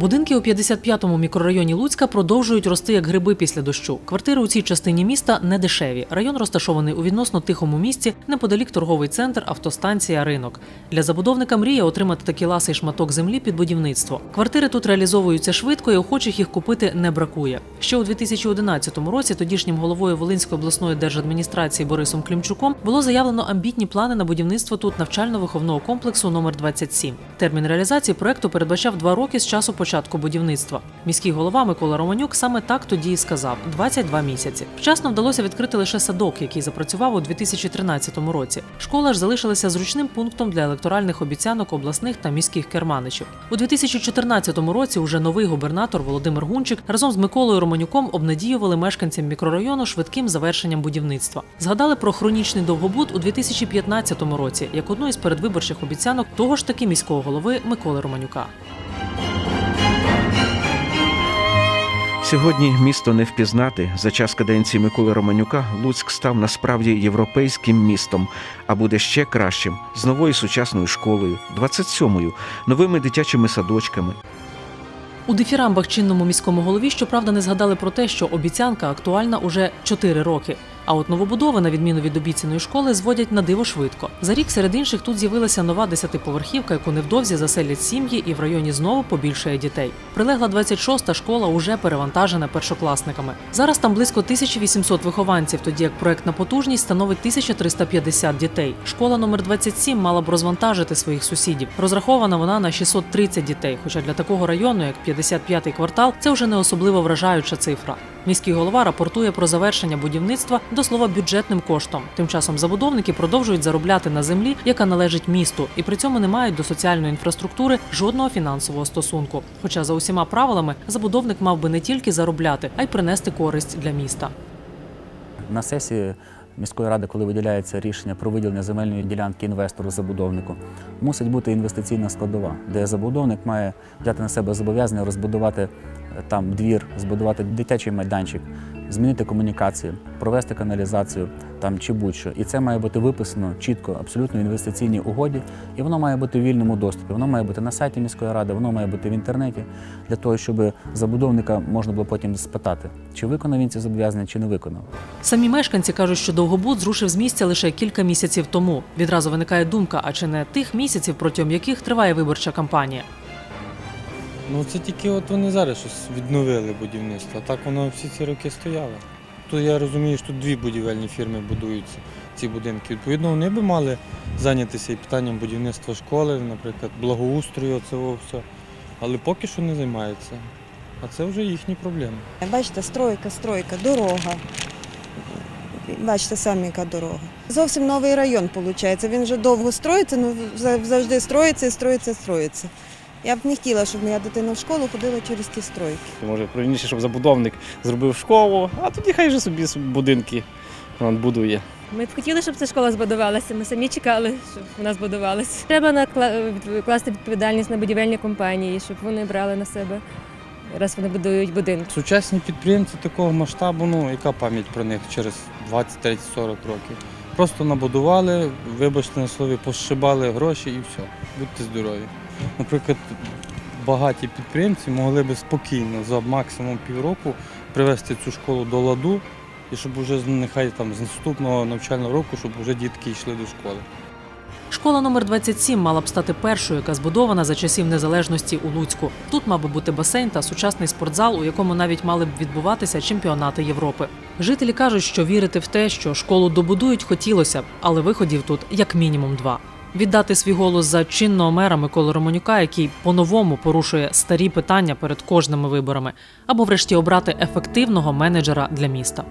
Будинки у 55-му мікрорайоні Луцька продовжують рости як гриби після дощу. Квартири у цій частині міста не дешеві. Район розташований у відносно тихому місці, неподалік торговий центр, автостанція, ринок. Для забудовника мріє отримати такий ласий шматок землі під будівництво. Квартири тут реалізовуються швидко і охочих їх купити не бракує. Ще у 2011 році тодішнім головою Волинської обласної держадміністрації Борисом Клімчуком було заявлено амбітні плани на будівництво тут навчально-виховного комплексу номер 27. Термін реалізації проекту передбачав два роки з часу початку будівництва. Міський голова Микола Романюк саме так тоді і сказав: 22 місяці. Вчасно вдалося відкрити лише садок, який запрацював у 2013 році. Школа ж залишилася зручним пунктом для електоральних обіцянок обласних та міських керманичів. У 2014 році уже новий губернатор Володимир Гунчик разом з Миколою Романюком обнадіювали мешканцям мікрорайону швидким завершенням будівництва. Згадали про хронічний довгобуд у 2015 році як одну із передвиборчих обіцянок того ж таки міського голови Миколи Романюка. Сьогодні місто не впізнати. За час каденції Миколи Романюка Луцьк став насправді європейським містом, а буде ще кращим з новою сучасною школою, 27-ю, новими дитячими садочками. У дифірамбах чинному міському голові, щоправда, не згадали про те, що обіцянка актуальна уже 4 роки. А от новобудови, на відміну від обіцяної школи, зводять на диво швидко. За рік серед інших тут з'явилася нова десятиповерхівка, яку невдовзі заселять сім'ї, і в районі знову побільшає дітей. Прилегла 26-та школа уже перевантажена першокласниками. Зараз там близько 1800 вихованців, тоді як проектна потужність становить 1350 дітей. Школа номер 27 мала б розвантажити своїх сусідів. Розрахована вона на 630 дітей. Хоча для такого району, як 55-й квартал, це вже не особливо вражаюча цифра. Міський голова рапортує про завершення будівництва до слова бюджетним коштом. Тим часом забудовники продовжують заробляти на землі, яка належить місту, і при цьому не мають до соціальної інфраструктури жодного фінансового стосунку. Хоча за усіма правилами забудовник мав би не тільки заробляти, а й принести користь для міста. На сесії міської ради, коли виділяється рішення про виділення земельної ділянки інвестору-забудовнику, мусить бути інвестиційна складова, де забудовник має взяти на себе зобов'язання розбудувати там двір, збудувати дитячий майданчик, змінити комунікацію, провести каналізацію там чи будь-що. І це має бути виписано чітко, абсолютно в інвестиційній угоді, і воно має бути в вільному доступі. Воно має бути на сайті міської ради, воно має бути в інтернеті, для того, щоб забудовника можна було потім спитати, чи виконав він ці зобов'язання, чи не виконав. Самі мешканці кажуть, що довгобуд зрушив з місця лише кілька місяців тому. Відразу виникає думка, а чи не тих місяців, протягом яких триває виборча кампанія. Ну це тільки от вони зараз щось відновили будівництво, а так воно всі ці роки стояло. То я розумію, що тут дві будівельні фірми будуються ці будинки. Відповідно, вони би мали зайнятися і питанням будівництва школи, наприклад, благоустрою цього все. Але поки що не займаються. А це вже їхні проблеми. Бачите, стройка, стройка, дорога. Бачите, самі яка дорога. Зовсім новий район, виходить. Він вже довго строїться, ну зав- завжди строїться і строїться, строїться. Я б не хотіла, щоб моя дитина в школу ходила через ті стройки. Може, правильніше, щоб забудовник зробив школу, а тоді хай вже собі будинки будує. Ми б хотіли, щоб ця школа збудувалася. Ми самі чекали, щоб вона збудувалася. Треба накла- відкласти відповідальність на будівельні компанії, щоб вони брали на себе, раз вони будують будинки. Сучасні підприємці такого масштабу, ну яка пам'ять про них через 20, 30, 40 років. Просто набудували, вибачте на слові, пошибали гроші і все. Будьте здорові. Наприклад, багаті підприємці могли би спокійно за максимум півроку привести цю школу до ладу, і щоб вже нехай там з наступного навчального року, щоб вже дітки йшли до школи. Школа номер 27 мала б стати першою, яка збудована за часів незалежності у Луцьку. Тут мав би бути басейн та сучасний спортзал, у якому навіть мали б відбуватися чемпіонати Європи. Жителі кажуть, що вірити в те, що школу добудують, хотілося б, але виходів тут як мінімум два. Віддати свій голос за чинного мера Миколи Романюка, який по-новому порушує старі питання перед кожними виборами, або врешті обрати ефективного менеджера для міста.